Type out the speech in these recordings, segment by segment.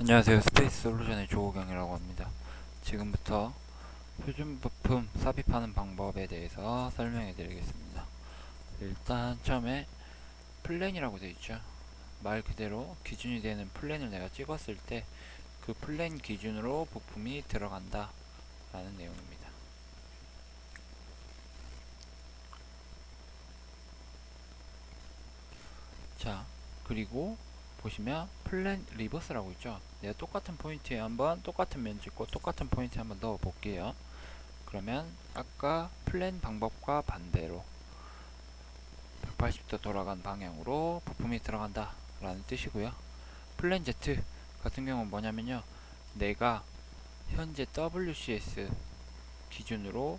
안녕하세요. 스페이스 솔루션의 조호경이라고 합니다. 지금부터 표준 부품 삽입하는 방법에 대해서 설명해 드리겠습니다. 일단 처음에 플랜이라고 되어 있죠. 말 그대로 기준이 되는 플랜을 내가 찍었을 때 그 플랜 기준으로 부품이 들어간다 라는 내용입니다. 자, 그리고 보시면 플랜 리버스라고 있죠. 내가 똑같은 포인트에 한번 똑같은 면 찍고 똑같은 포인트에 한번 넣어 볼게요. 그러면 아까 플랜 방법과 반대로 180도 돌아간 방향으로 부품이 들어간다 라는 뜻이고요. 플랜 Z 같은 경우는 뭐냐면요. 내가 현재 WCS 기준으로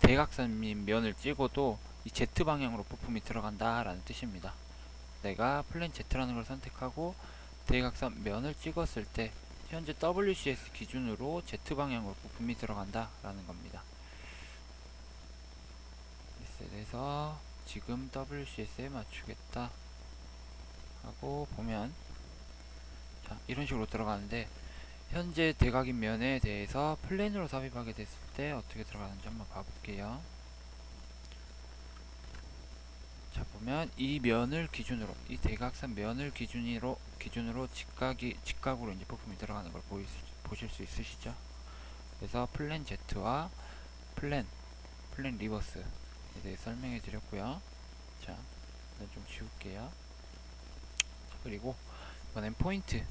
대각선인 면을 찍어도 이 Z 방향으로 부품이 들어간다 라는 뜻입니다. 내가 플랜 Z라는 걸 선택하고 대각선 면을 찍었을 때 현재 WCS 기준으로 Z 방향으로 부품이 들어간다 라는 겁니다. 그래서 지금 WCS에 맞추겠다 하고 보면 자 이런 식으로 들어가는데 현재 대각인 면에 대해서 플랜으로 삽입하게 됐을 때 어떻게 들어가는지 한번 봐볼게요. 자 보면 이 면을 기준으로 이 대각선 면을 기준으로 기준으로 직각이 직각으로 이제 부품이 들어가는 걸 수, 보실 수 있으시죠? 그래서 플랜 Z와 플랜 플랜 리버스에 대해 설명해 드렸고요. 자, 이건 좀 지울게요. 그리고 이번엔 포인트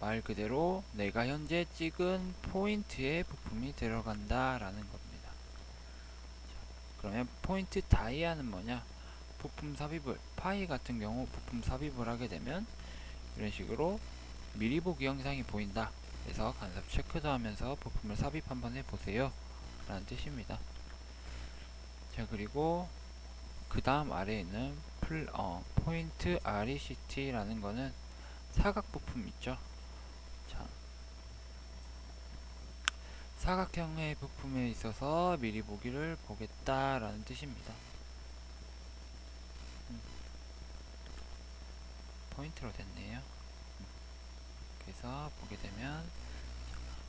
말 그대로 내가 현재 찍은 포인트에 부품이 들어간다라는 겁니다. 자, 그러면 포인트 다이아는 뭐냐? 부품 삽입을 파이 같은 경우 부품 삽입을 하게 되면 이런 식으로 미리 보기 영상이 보인다 그래서 간섭 체크도 하면서 부품을 삽입 한번 해보세요 라는 뜻입니다. 자 그리고 그 다음 아래에 있는 풀, 어, 포인트 RECT 라는 거는 사각 부품 있죠? 자 사각형의 부품에 있어서 미리 보기를 보겠다 라는 뜻입니다 포인트로 됐네요. 그래서 보게 되면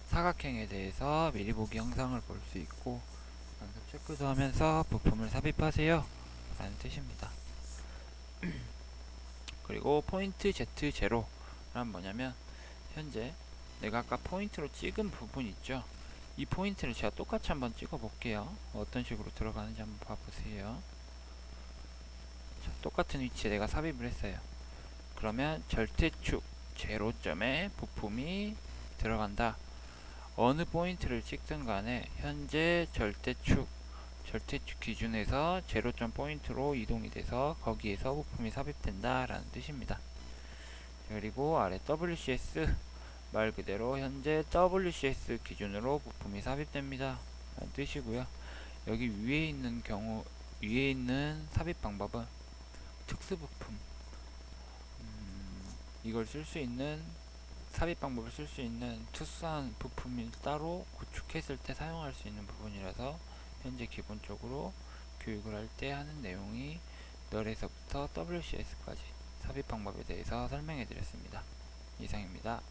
사각형에 대해서 미리 보기 영상을 볼 수 있고 연습 체크도 하면서 부품을 삽입하세요. 라는 뜻입니다. 그리고 포인트 Z0란 뭐냐면 현재 내가 아까 포인트로 찍은 부분 있죠? 이 포인트를 제가 똑같이 한번 찍어 볼게요. 어떤 식으로 들어가는지 한번 봐보세요. 자, 똑같은 위치에 내가 삽입을 했어요 그러면 절대축 제로점에 부품이 들어간다. 어느 포인트를 찍든 간에 현재 절대축 절대축 기준에서 제로점 포인트로 이동이 돼서 거기에서 부품이 삽입된다 라는 뜻입니다. 그리고 아래 WCS 말 그대로 현재 WCS 기준으로 부품이 삽입됩니다. 라는 뜻이고요. 여기 위에 있는 경우 위에 있는 삽입 방법은 특수 부품 이걸 쓸 수 있는 삽입 방법을 쓸 수 있는 특수한 부품을 따로 구축했을 때 사용할 수 있는 부분이라서 현재 기본적으로 교육을 할 때 하는 내용이 널에서부터 WCS까지 삽입 방법에 대해서 설명해 드렸습니다. 이상입니다.